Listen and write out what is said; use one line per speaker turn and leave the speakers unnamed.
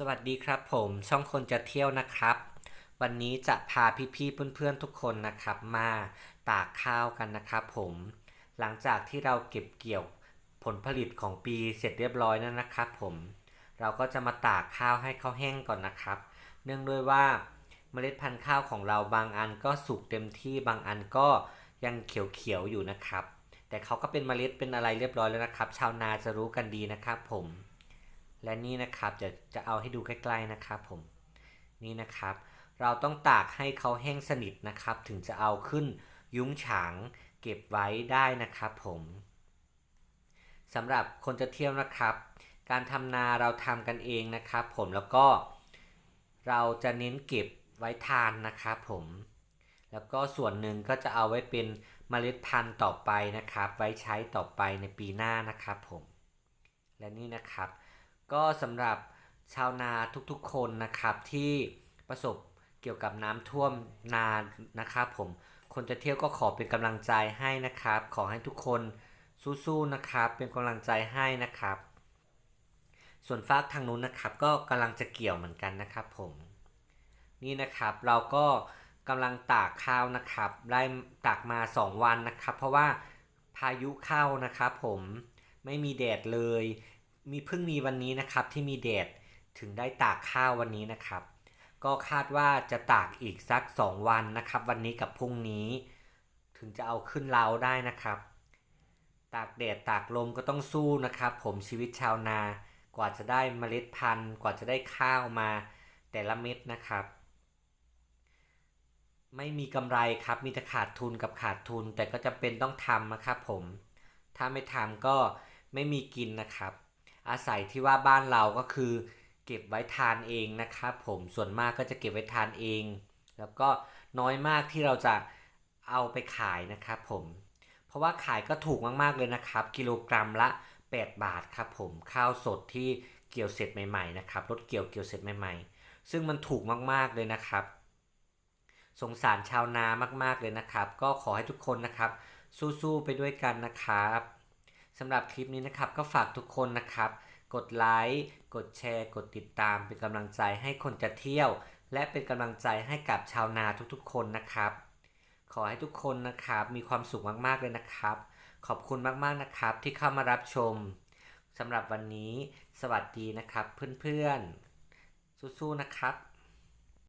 สวัสดีครับผมช่องคนจะเที่ยวนะครับ วันนี้จะพาพี่ๆเพื่อนๆทุกคนนะครับ มาตากข้าวกันนะครับผมหลังจากที่เราเก็บเกี่ยวผลผลิตของปีเสร็จเรียบร้อยแล้วนะครับผมเราก็จะมาตากข้าวให้เขาแห้งก่อนนะครับ เนื่องด้วยว่าเมล็ดพันธุ์ข้าวของเราบางอันก็สุกเต็มที่บางอันก็ยังเขียวๆอยู่นะครับ แต่เขาก็เป็นเมล็ดเป็นอะไรเรียบร้อยแล้วนะครับ ชาวนาจะรู้กันดีนะครับผม และนี่นะครับจะจะเอาให้ดูใกล้ๆนะครับผมนี่นะครับ เราต้องตากให้เขาแห้งสนิทนะครับ ถึงจะเอาขึ้นยุ้งฉางเก็บไว้ได้นะครับผมสำหรับคนจะเที่ยวนะครับ การทำนาเราทำกันเองนะครับ ผมแล้วก็เราจะเน้นเก็บไว้ทานนะครับผม แล้วก็ส่วนหนึ่งก็จะเอาไว้เป็นเมล็ดพันธุ์ต่อไปนะครับ ไว้ใช้ต่อไปในปีหน้านะครับผม และนี่นะครับ ก็สำหรับชาวนาทุกๆคนนะครับที่ประสบเกี่ยวกับน้ำท่วมนานะครับผมคนจะเที่ยวก็ขอเป็นกำลังใจให้นะครับ ขอให้ทุกคนสู้ๆนะครับเป็นกำลังใจให้นะครับ ส่วนฝากทางนู้นนะครับ ก็กำลังจะเกี่ยวเหมือนกันนะครับผมนี่นะครับเราก็กำลังตากข้าวนะครับได้ตากมา 2 วันนะครับ เพราะว่าพายุเข้านะครับผมไม่มีแดดเลย มีเพิ่งมีวันนี้นะครับที่มีแดดถึงได้ตากข้าววันนี้นะครับ ก็คาดว่าจะตากอีกสัก 2 วันนะครับ วันนี้กับพรุ่งนี้ ถึงจะเอาขึ้นเล้าได้นะครับ ตากแดดตากลมก็ต้องสู้นะครับ ผมชีวิตชาวนากว่าจะได้เมล็ดพันธุ์ กว่าจะได้ข้าวมาแต่ละเม็ดนะครับ ไม่มีกำไรครับมีแต่ขาดทุนกับขาดทุนแต่ก็จำเป็นต้องทำนะครับผมถ้าไม่ทำก็ไม่มีกินนะครับ อาศัยที่ว่าบ้านเราก็คือ เก็บไว้ทานเองนะครับผมส่วนมากก็จะเก็บไว้ทานเอง แล้วก็น้อยมากที่เราจะเอาไปขายนะครับผม เพราะว่าขายก็ถูกมาก ๆ เลยนะครับ กิโลกรัมละ 8 บาทครับผมข้าวสดที่เกี่ยวเสร็จใหม่ๆนะครับรถเกี่ยวเกี่ยวเสร็จใหม่ ๆ ซึ่งมันถูกมากๆเลยนะครับ สงสารชาวนามากๆเลยนะครับ ก็ขอให้ทุกคนนะครับ สู้ๆไปด้วยกันนะครับ สำหรับคลิปนี้นะครับก็ฝากทุกคนนะครับ กดไลค์กดแชร์ กดติดตามเป็นกำลังใจให้คนจะเที่ยว และเป็นกำลังใจให้กับชาวนาทุกๆ คนนะครับ ขอให้ทุกคนนะครับมีความสุขมากๆเลยนะครับ ขอบคุณมากๆนะครับที่เข้ามารับชมสำหรับวันนี้ สวัสดีนะครับเพื่อนๆสู้ๆนะครับ